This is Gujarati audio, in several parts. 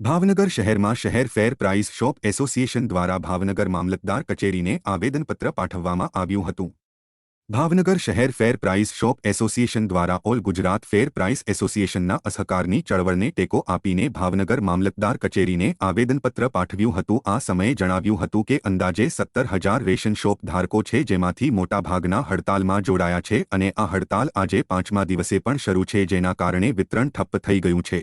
ભાવનગર શહેરમાં શહેર ફેર પ્રાઇસ શોપ એસોસિએશન દ્વારા ભાવનગર મામલતદાર કચેરીને આવેદનપત્ર પાઠવવામાં આવ્યું હતું. ભાવનગર શહેર ફેર પ્રાઇસ શોપ એસોસિએશન દ્વારા ઓલ ગુજરાત ફેર પ્રાઇસ એસોસિએશનના અસહકારની ચળવળને ટેકો આપીને ભાવનગર મામલતદાર કચેરીને આવેદનપત્ર પાઠવ્યું હતું. આ સમયે જણાવ્યું હતું કે અંદાજે સત્તર હજાર રેશન શોપ ધારકો છે જેમાંથી મોટાભાગના હડતાલમાં જોડાયા છે અને આ હડતાલ આજે પાંચમા દિવસે પણ શરૂ છે જેના કારણે વિતરણ ઠપ્પ થઈ ગયું છે.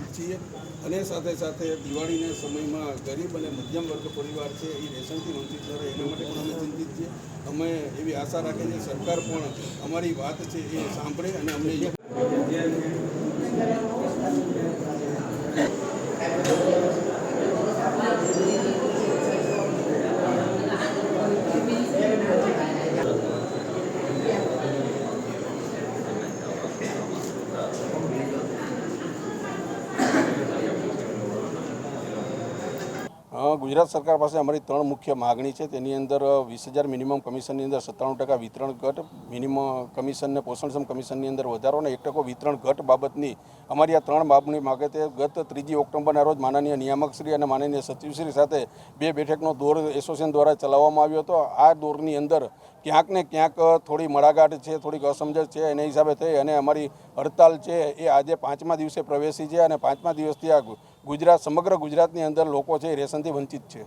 છીએ. અને સાથે સાથે દિવાળીના સમયમાં ગરીબ અને મધ્યમ વર્ગ પરિવાર છે, એ રેશનથી વંચિત રહે, એના માટે પણ અમે ચિંતિત છીએ. અમે એવી આશા રાખીએ છીએ, સરકાર પણ અમારી વાત છે એ સાંભળે અને અમને ગુજરાત સરકાર પાસે અમારી ત્રણ મુખ્ય માગણી છે. તેની અંદર વીસ હજાર મિનિમમ કમિશનની અંદર સત્તાણું ટકા વિતરણ ઘટ, મિનિમમ કમિશનને પોષણક્ષમ કમિશનની અંદર વધારો અને એક ટકો વિતરણ ઘટ બાબતની અમારી આ ત્રણ માગણી માગે તે ગત ત્રીજી ઓક્ટોબરના રોજ માનનીય નિયામકશ્રી અને માનનીય સચિવશ્રી સાથે બે બેઠકનો દોર એસોસિએશન દ્વારા ચલાવવામાં આવ્યો હતો. આ દોરની અંદર ક્યાંક ને ક્યાંક થોડી મળાગાટ છે, થોડીક અસમજણ છે એના હિસાબે થઈ અને અમારી હડતાલ છે એ આજે પાંચમા દિવસે પ્રવેશી છે અને પાંચમા દિવસથી આ ગુજરાત સમગ્ર ગુજરાતની અંદર લોકો છે એ રેશનથી વંચિત છે.